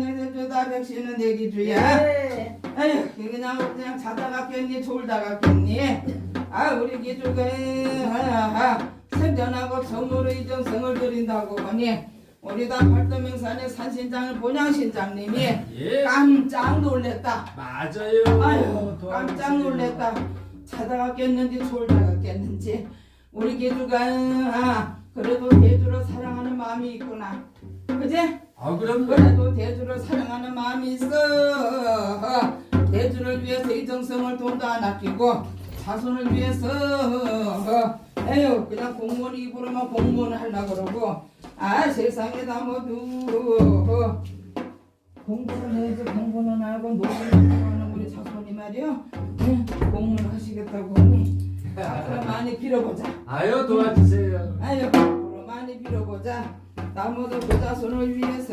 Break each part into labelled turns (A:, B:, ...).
A: 너희들 뼈다 백신은 내기 주야. 네. 예. 아휴 그냥 그냥 자다가 깼니 졸다가 깼니. 아 우리 기주가 하나 생전하고 정으로 이정성을 드린다고 하니 우리 다 팔도명산의 산신장을 본양신장님이
B: 예.
A: 깜짝 놀랬다.
B: 맞아요.
A: 아유 깜짝 놀랬다. 자다가 깼는지 졸다가 깼는지 우리 기주가 아, 그래도 개주를 사랑하는 마음이 있구나. 그지?
B: 아 그럼
A: 그래도 대주를 사랑하는 마음이 있어. 대주를 위해서 이 정성을 돈도 안 아끼고 자손을 위해서 에휴 그냥 공무원 입으로만 공무원 하려고 그러고 아 세상에 다 모두 공부를 해서 공부는 하고 노래를 하는 우리 자손이 말이요. 응, 공무원 하시겠다고 하니. 앞으로 많이 빌어보자.
B: 아유 도와주세요.
A: 아유 많이 빌어보자. 나무도 그 자손을 위해서.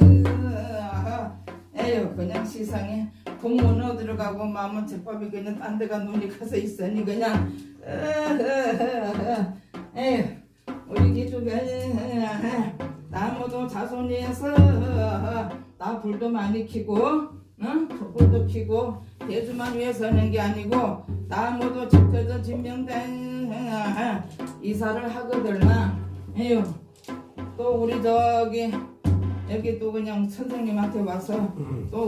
A: 에휴 그냥 세상에 공무원 어디로 가고 마음은 제법이 그냥 딴 데가 눈이 가서 있으니 그냥. 에휴. 우리 기주가 나무도 자손 위해서. 나 불도 많이 켜고 응? 불도 켜고 대주만 위해서 하는 게 아니고 나무도 지켜져 진명된 이사를 하거들나. 에휴 또 우리 저기 여기 또 그냥 선생님한테 와서 또